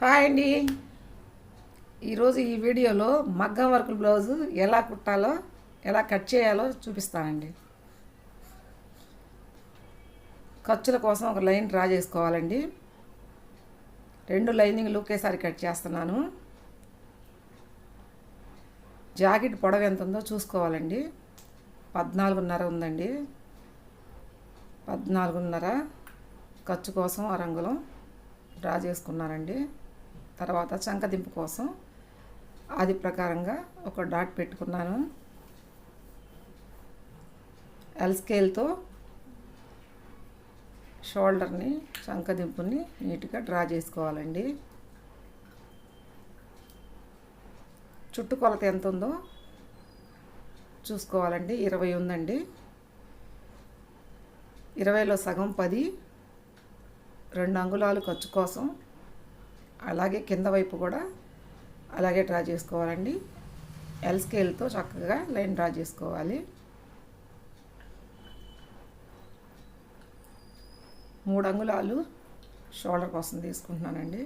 Hi అండి. ఈరోజు ఈ వీడియోలో మగ్గం వర్క్ బ్లౌజు ఎలా కుట్టాలో ఎలా కట్ చేయాలో చూపిస్తానండి. ఖర్చుల కోసం ఒక లైన్ డ్రా చేసుకోవాలండి. రెండు లైనింగ్లు ఒకేసారి కట్ చేస్తున్నాను. జాకెట్ పొడవు ఎంత ఉందో చూసుకోవాలండి. పద్నాలుగున్నర ఉందండి. పద్నాలుగున్నర ఖర్చు కోసం ఆ రంగులం డ్రా చేసుకున్నానండి తర్వాత చంకదింపు కోసం అది ప్రకారంగా ఒక డాట్ పెట్టుకున్నాను. ఎల్ స్కేల్తో షోల్డర్ని చంకదింపుని నీట్గా డ్రా చేసుకోవాలండి. చుట్టుకొలత ఎంత ఉందో చూసుకోవాలండి. ఇరవై ఉందండి. ఇరవైలో సగం పది రెండు అంగుళాలు ఖర్చు కోసం అలాగే కింద వైపు కూడా అలాగే డ్రా చేసుకోవాలండి. ఎల్ స్కేల్తో చక్కగా లైన్ డ్రా చేసుకోవాలి. మూడు అంగుళాలు షోల్డర్ కోసం తీసుకుంటున్నానండి.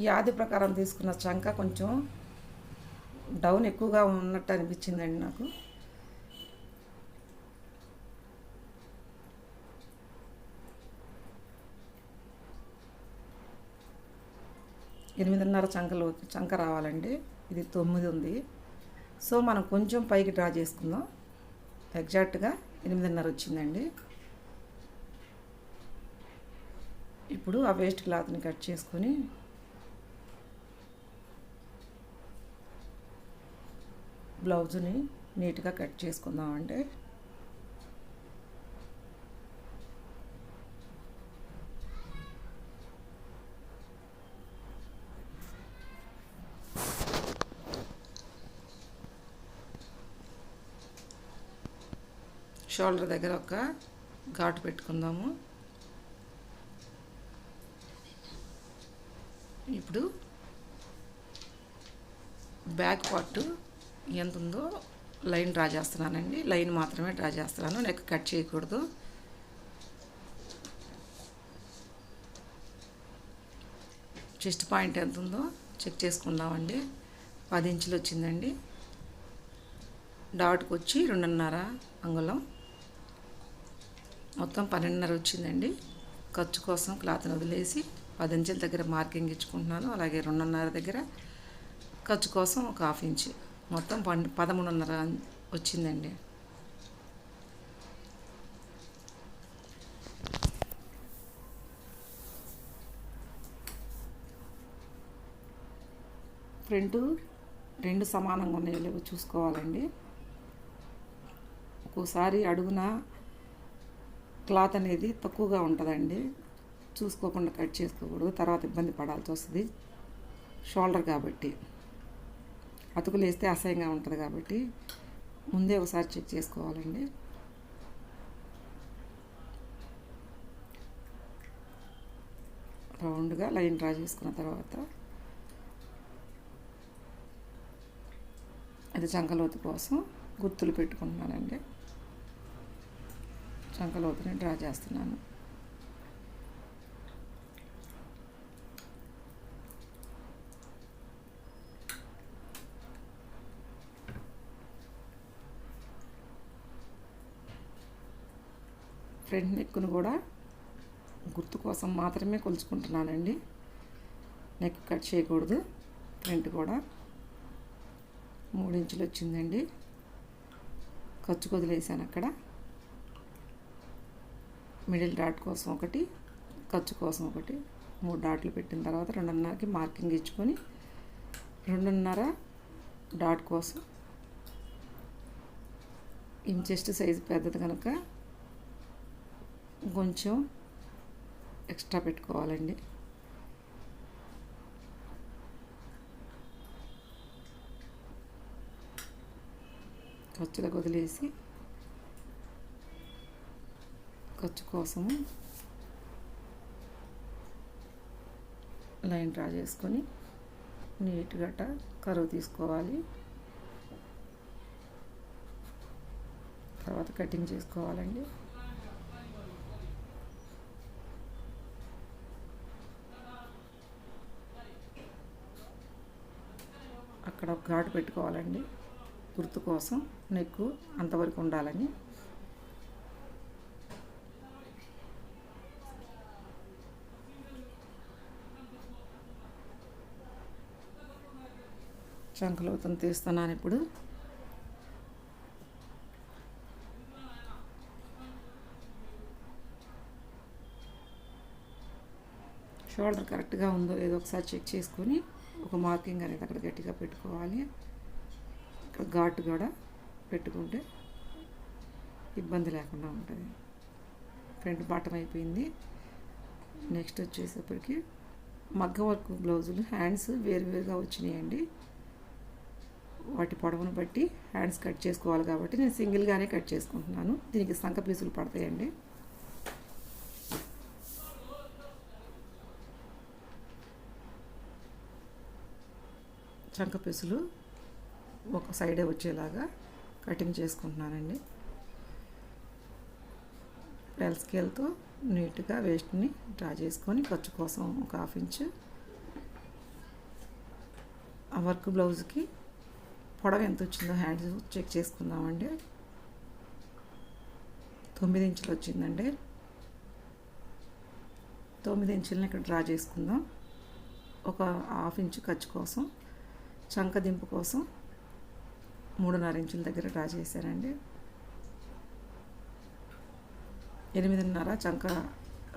ఈ ఆది ప్రకారం తీసుకున్న చంక కొంచెం డౌన్ ఎక్కువగా ఉన్నట్టు అనిపించిందండి నాకు. ఎనిమిదిన్నర చంకలు చంక రావాలండి. ఇది తొమ్మిది ఉంది. సో మనం కొంచెం పైకి డ్రా చేసుకుందాం. ఎగ్జాక్ట్గా ఎనిమిదిన్నర వచ్చిందండి. ఇప్పుడు ఆ వేస్ట్ క్లాత్ని కట్ చేసుకొని బ్లౌజ్ని నీట్గా కట్ చేసుకుందామండి. షోల్డర్ దగ్గర ఒక ఘాటు పెట్టుకుందాము. ఇప్పుడు బ్యాక్ పార్ట్ ఎంత ఉందో లైన్ డ్రా చేస్తున్నానండి. లైన్ మాత్రమే డ్రా చేస్తున్నాను. నెక్ కట్ చేయకూడదు. చెస్ట్ పాయింట్ ఎంత ఉందో చెక్ చేసుకుందామండి. పది ఇంచులు వచ్చిందండి. డాట్కి వచ్చి రెండున్నర అంగుళం. మొత్తం పన్నెండున్నర వచ్చిందండి. ఖర్చు కోసం క్లాత్ని వదిలేసి పది ఇంచుల దగ్గర మార్కింగ్ ఇచ్చుకుంటున్నాను. అలాగే రెండున్నర దగ్గర ఖర్చు కోసం ఒక హాఫ్ ఇంచ్. మొత్తం పన్ పదమూడున్నర వచ్చిందండి. ఫ్రంట్ రెండు సమానంగా ఉన్నాయో లేవో చూసుకోవాలండి. ఒక్కోసారి అడుగున క్లాత్ అనేది తక్కువగా ఉంటుందండి. చూసుకోకుండా కట్ చేసుకోకూడదు. తర్వాత ఇబ్బంది పడాల్సి వస్తుంది. షోల్డర్ కాబట్టి. అతుకులు వేస్తే అసహ్యంగా ఉంటుంది కాబట్టి ముందే ఒకసారి చెక్ చేసుకోవాలండి. రౌండ్గా లైన్ డ్రా చేసుకున్న తర్వాత అది చంకలోతు కోసం గుర్తులు పెట్టుకుంటున్నానండి. చంకలోతుని డ్రా చేస్తున్నాను. ఫ్రంట్ నెక్ను కూడా గుర్తు కోసం మాత్రమే కొలుచుకుంటున్నానండి. నెక్ కట్ చేయకూడదు. ఫ్రంట్ కూడా. మూడించులు వచ్చిందండి. ఖర్చు వదిలేసాను అక్కడ. మిడిల్ డాట్ కోసం ఒకటి ఖర్చు కోసం ఒకటి మూడు డాట్లు పెట్టిన తర్వాత రెండున్నరకి మార్కింగ్ ఇచ్చుకొని రెండున్నర డాట్ కోసం ఇంచెస్ట్ సైజు పెద్దది కనుక కొంచెం ఎక్స్ట్రా పెట్టుకోవాలండి. ఖర్చులకు వదిలేసి ఖర్చు కోసము లైన్ డ్రా చేసుకొని నీట్గా కరువు తీసుకోవాలి. తర్వాత కటింగ్ చేసుకోవాలండి. అక్కడ ఒక ఘాటు పెట్టుకోవాలండి. గుర్తు కోసం నెక్కు అంతవరకు ఉండాలని. చంకలోతం తీస్తున్నాను ఇప్పుడు. షోల్డర్ కరెక్ట్గా ఉందో లేదో ఒకసారి చెక్ చేసుకొని ఒక మార్కింగ్ అనేది అక్కడ గట్టిగా పెట్టుకోవాలి. ఇక్కడ ఘాట్ కూడా పెట్టుకుంటే ఇబ్బంది లేకుండా ఉంటుంది. ఫ్రంట్ బాటం అయిపోయింది. నెక్స్ట్ వచ్చేసేపటికి మగ్గ వర్క్ బ్లౌజులు హ్యాండ్స్ వేరువేరుగా వచ్చినాయండి. వాటి పొడవును బట్టి హ్యాండ్స్ కట్ చేసుకోవాలి కాబట్టి నేను సింగిల్గానే కట్ చేసుకుంటున్నాను. దీనికి సంక పీసులు పడతాయండి. చంక పీసులు ఒక సైడే వచ్చేలాగా కటింగ్ చేసుకుంటున్నానండి. పెల్ స్కేల్తో నీట్గా వేస్ట్ని డ్రా చేసుకొని ఖర్చు కోసం ఒక హాఫ్ ఇంచ్. ఆ వర్క్ బ్లౌజ్కి పొడవు ఎంత వచ్చిందో హ్యాండ్స్ చెక్ చేసుకుందామండి. తొమ్మిది ఇంచులు వచ్చిందండి. తొమ్మిది ఇంచులను ఇక్కడ డ్రా చేసుకుందాం. ఒక హాఫ్ ఇంచు ఖర్చు కోసం చంక దింపు కోసం మూడున్నర ఇంచుల దగ్గర డ్రా చేశానండి. ఎనిమిదిన్నర చంక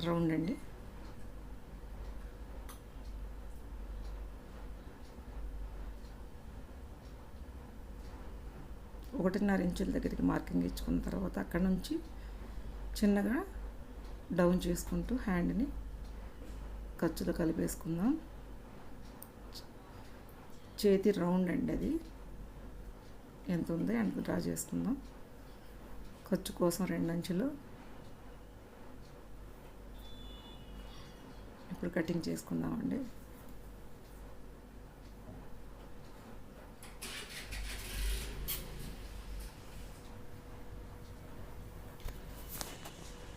రౌండ్ అండి. ఒకటిన్నర ఇంచుల దగ్గరికి మార్కింగ్ ఇచ్చుకున్న తర్వాత అక్కడ నుంచి చిన్నగా డౌన్ చేసుకుంటూ హ్యాండ్ని ఖర్చులో కలిపేసుకుందాం. చేతి రౌండ్ అండి అది. ఎంత ఉందో? ఎంత డ్రా చేసుకుందాం. ఖర్చు కోసం రెండు అంచులు. ఇప్పుడు కటింగ్ చేసుకుందామండి.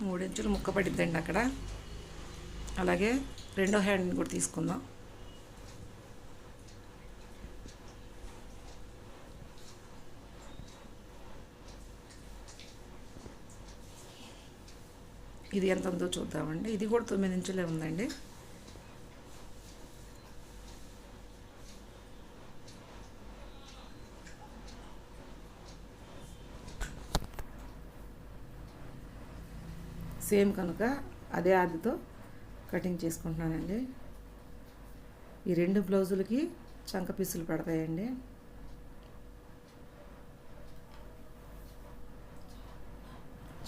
మూడు ఇంచులు ముక్క పడిద్దండి అక్కడ. అలాగే రెండో హ్యాండ్ని కూడా తీసుకుందాం. ఇది ఎంత ఉందో చూద్దామండి. ఇది కూడా తొమ్మిది ఇంచులే ఉందండి. సేమ్ కనుక అదే ఆదితో కటింగ్ చేసుకుంటున్నానండి. ఈ రెండు బ్లౌజులకి చంక పీసులు పడతాయండి.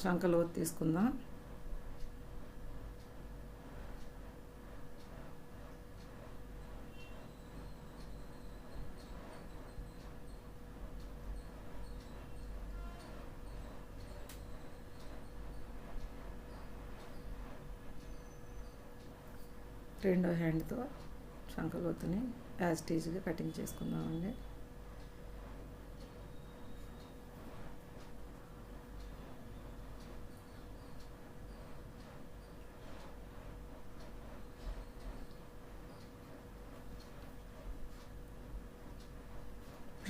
చంక లోతు తీసుకుందాం. రెండో హ్యాండ్తో శంఖలోతుని యాజ్టీజ్గా కటింగ్ చేసుకుందామండి.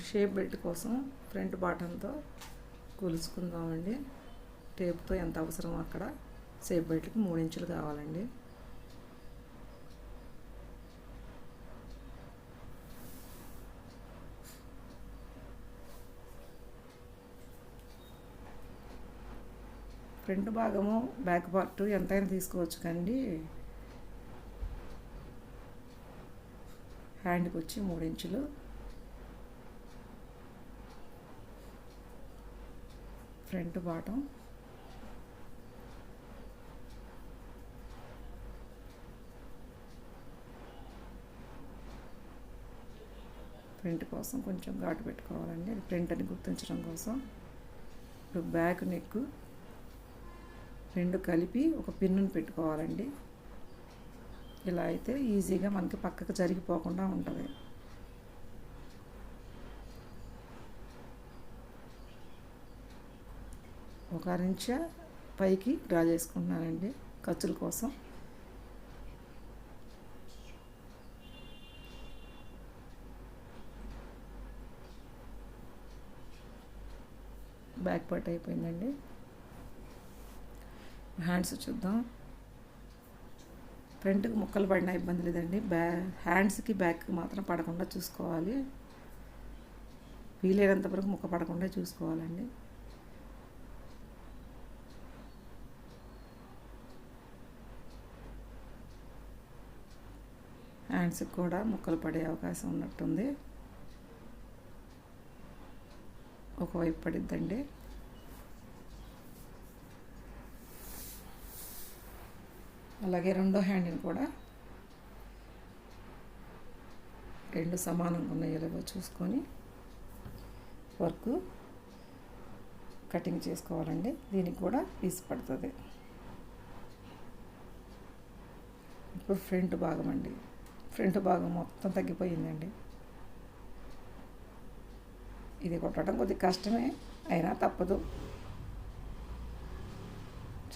షేప్ బెల్ట్ కోసం ఫ్రంట్ బాటంతో కొలుసుకుందామండి టేప్తో ఎంత అవసరమో అక్కడ షేప్ బెల్ట్కి మూడు ఇంచులు కావాలండి. ఫ్రంట్ భాగము బ్యాక్ పార్ట్ ఎంతైనా తీసుకోవచ్చు కండి. హ్యాండ్కి వచ్చి మూడు ఇంచులు. Front bottom. ప్రింట్ కోసం కొంచెం ఘాటు పెట్టుకోవాలండి. ప్రింట్ అని గుర్తించడం కోసం. ఇప్పుడు బ్యాక్ నెక్ రెండు కలిపి ఒక పిన్నును పెట్టుకోవాలండి. ఇలా అయితే ఈజీగా మనకి పక్కకు జరిగిపోకుండా ఉంటుంది. ఒక అరించ పైకి డ్రా చేసుకుంటున్నానండి ఖర్చుల కోసం. బ్యాక్ పార్ట్ అయిపోయిందండి. హ్యాండ్స్ చూద్దాం. ఫ్రంట్కి ముక్కలు పడిన ఇబ్బంది లేదండి. బ్యా హ్యాండ్స్కి బ్యాక్కి మాత్రం పడకుండా చూసుకోవాలి. వీలైనంత వరకు ముక్క పడకుండా చూసుకోవాలండి. హ్యాండ్స్కి కూడా ముక్కలు పడే అవకాశం ఉన్నట్టుంది. ఒకవైపు పడిద్దండి. అలాగే రెండో హ్యాండ్ని కూడా. రెండు సమానంగా ఉన్నాయో లేవో చూసుకొని. వర్క్ కటింగ్ చేసుకోవాలండి. దీనికి కూడా పీస్ పడుతుంది. ఇప్పుడు ఫ్రంట్ భాగం అండి. ఫ్రంట్ భాగం మొత్తం తగ్గిపోయిందండి. ఇది కొట్టడం కొద్దిగా కష్టమే అయినా తప్పదు.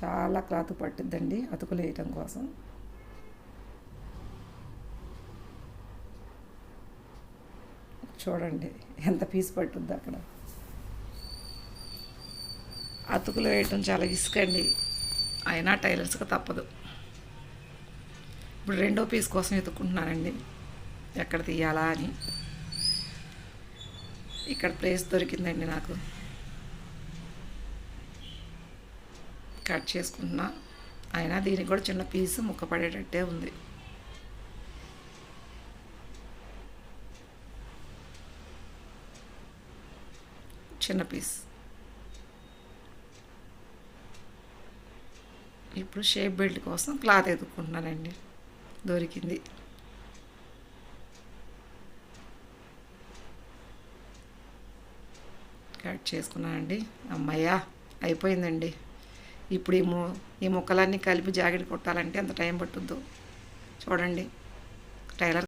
చాలా క్లాత్ పట్టిద్దండి అతుకులు వేయటం కోసం. చూడండి ఎంత పీస్ పట్టుద్ది అక్కడ. అతుకులు వేయటం చాలా ఇసుకండి అయినా టైలర్స్కి తప్పదు. ఇప్పుడు రెండో పీస్ కోసం ఎత్తుకుంటున్నానండి. ఎక్కడ తీయాలా అని. ఇక్కడ ప్లేస్ దొరికిందండి నాకు. కట్ చేసుకుంటున్నా. అయినా దీనికి కూడా చిన్న పీసు ముక్క పడేటట్టే ఉంది. చిన్న పీస్. ఇప్పుడు షేప్ బెల్ట్ కోసం క్లాత్ ఎదుర్కొంటున్నానండి. దొరికింది. కట్ చేసుకున్నానండి. అమ్మయ్యా అయిపోయిందండి. ఇప్పుడు ఈ ము ఈ ముక్కలన్నీ కలిపి జాకెట్ కుట్టాలంటే ఎంత టైం పట్టుద్దో. చూడండి. టైలర్